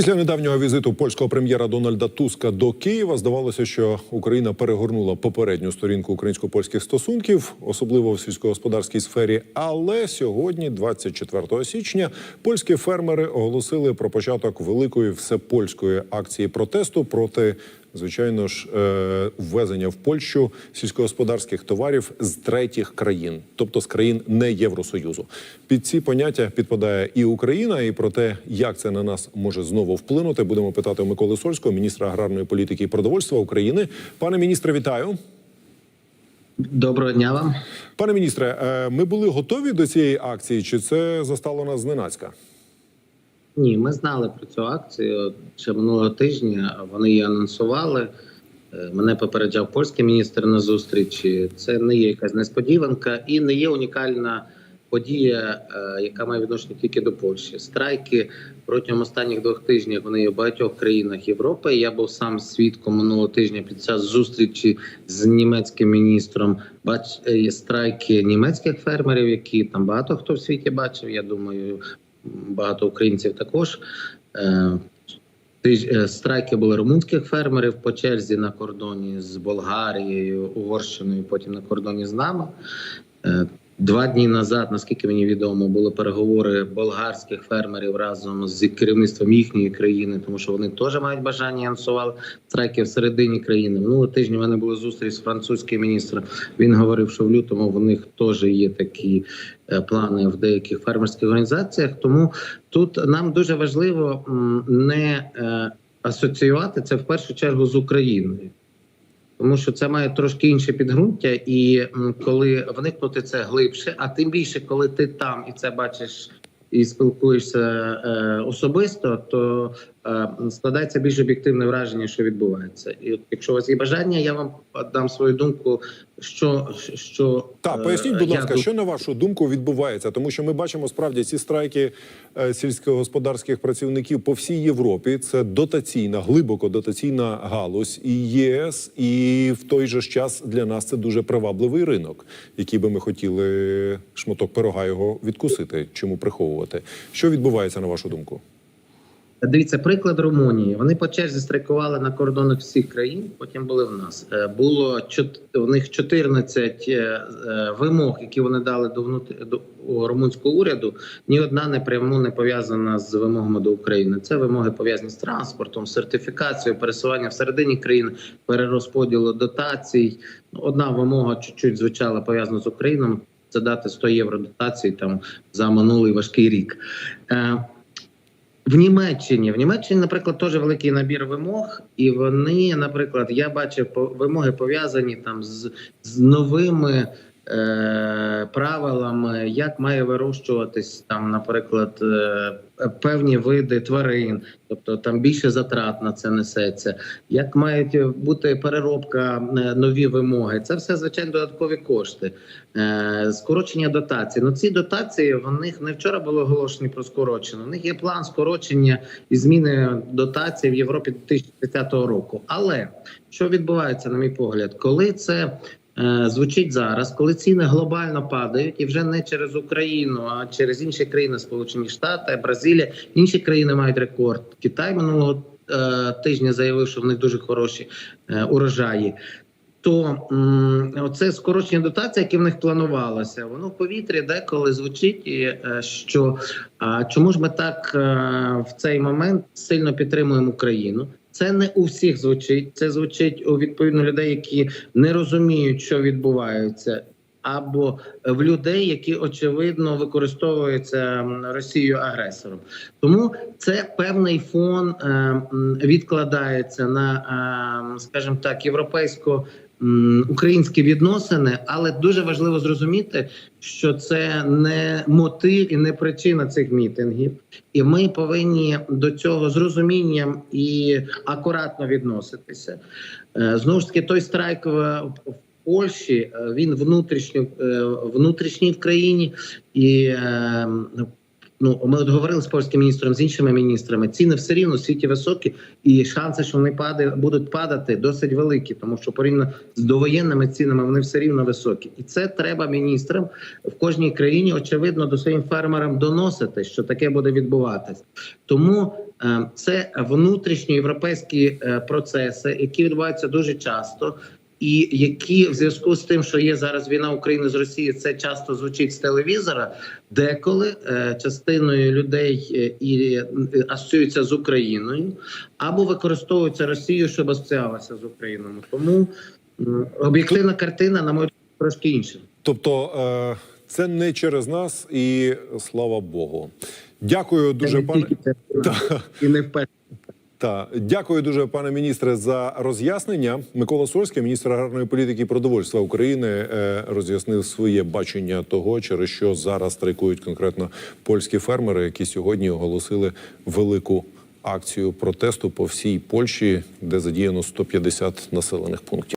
Після недавнього візиту польського прем'єра Дональда Туска до Києва здавалося, що Україна перегорнула попередню сторінку українсько-польських стосунків, особливо в сільськогосподарській сфері. Але сьогодні, 24 січня, польські фермери оголосили про початок великої всепольської акції протесту проти. Звичайно ж, е, ввезення в Польщу сільськогосподарських товарів з третіх країн, тобто з країн не Євросоюзу. Під ці поняття підпадає і Україна, і про те, як це на нас може знову вплинути, будемо питати у Миколи Сольського, міністра аграрної політики і продовольства України. Пане міністре, вітаю. Доброго дня вам. Пане міністре, е, ми були готові до цієї акції, чи це застало нас зненацька? Ні, ми знали про цю акцію ще минулого тижня. Вони її анонсували. Е, Мене попереджав польський міністр на зустрічі. Це не є якась несподіванка і не є унікальна подія, е, яка має відношення тільки до Польщі. Страйки протягом останніх двох тижнів вони є в багатьох країнах Європи. Я був сам свідком минулого тижня під час зустрічі з німецьким міністром. Бач е, страйки німецьких фермерів, які там багато хто в світі бачив. Я думаю, багато українців також. Е, е, Страйки були румунських фермерів по черзі на кордоні з Болгарією, Угорщиною, потім на кордоні з нами. Два дні назад, наскільки мені відомо, були переговори болгарських фермерів разом з керівництвом їхньої країни, тому що вони теж мають бажання і анонсували страйки всередині країни. Минулого тижня в мене була зустріч з французьким міністром. Він говорив, що в лютому в них теж є такі е, плани в деяких фермерських організаціях. Тому тут нам дуже важливо не е, асоціювати це в першу чергу з Україною. Тому що це має трошки інше підґрунтя, і коли вникнути це глибше, а тим більше, коли ти там і це бачиш і спілкуєшся е, особисто, то складається більш об'єктивне враження, що відбувається. І от, якщо у вас є бажання, я вам дам свою думку, що що Так, е, поясніть, будь ласка, що на вашу думку відбувається? Тому що ми бачимо справді ці страйки е, сільськогосподарських працівників по всій Європі. Це дотаційна, глибоко дотаційна галузь і ЄС, і в той же час для нас це дуже привабливий ринок, який би ми хотіли шматок пирога його відкусити. Чому приховувати? Що відбувається на вашу думку? Дивіться, приклад Румунії. Вони по черзі страйкували на кордонах всіх країн. Потім були в нас. Е, Було у них 14 е, е, вимог, які вони дали до внут- до румунського уряду. Ні одна напряму не пов'язана з вимогами до України. Це вимоги пов'язані з транспортом, сертифікацією, пересування всередині країни, перерозподілу дотацій. Одна вимога чуть-чуть звучала пов'язана з Україною. Це дати 100 євро дотацій там за минулий важкий рік. В Німеччині. В Німеччині, наприклад, теж великий набір вимог, і вони, наприклад, я бачив вимоги пов'язані там з, з новими е, правилами, як має вирощуватись там, наприклад, е, певні види тварин, тобто там більше затрат на це несеться. Як мають бути переробка, е, нові вимоги? Це все звичайно додаткові кошти. Скорочення дотацій. Ну ці дотації в них не вчора було оголошені про скорочення. У них є план скорочення і зміни дотацій в Європі 2030 року. Але що відбувається, на мій погляд, коли це звучить зараз, коли ціни глобально падають, і вже не через Україну, а через інші країни, Сполучені Штати, Бразилія, інші країни мають рекорд. Китай минулого е, тижня заявив, що в них дуже хороші е, урожаї то м, оце скорочення дотацій, яке в них планувалося, воно в повітрі деколи звучить, е, що чому ж ми так е, в цей момент сильно підтримуємо Україну? Це не у всіх звучить. Це звучить у відповідно людей, які не розуміють, що відбувається. Або в людей, які очевидно використовуються Росією агресором, тому це певний фон е, відкладається на, е, скажімо так, європейсько м, українські відносини, але дуже важливо зрозуміти, що це не мотив і не причина цих мітингів, і ми повинні до цього з розумінням і акуратно відноситися. Е, Знову ж таки, той страйк в Польщі е, він внутрішньо е, внутрішній в країні і. Ну ми от говорили з польським міністром з іншими міністрами. Ціни все рівно в світі високі, і шанси, що вони падають, будуть падати, досить великі, тому що порівняно з довоєнними цінами вони все рівно високі, і це треба міністрам в кожній країні. Очевидно, до своїм фермерам доносити, що таке буде відбуватись. Тому е, це внутрішньоєвропейські е, процеси, які відбуваються дуже часто. І які в зв'язку з тим, що є зараз війна України з Росією, це часто звучить з телевізора, деколи е, частиною людей е, і е, асоціюються з Україною або використовуються Росією, щоб асоціювалася з Україною. Тому м, об'єктивна картина, на мою думку, трошки інша. Тобто е, це не через нас, і слава Богу. Дякую дуже, пане. і не вперше. Та дякую дуже, пане міністре, за роз'яснення. Микола Сольський, міністр аграрної політики і продовольства України, е, роз'яснив своє бачення того, через що зараз страйкують конкретно польські фермери, які сьогодні оголосили велику акцію протесту по всій Польщі, де задіяно 150 населених пунктів.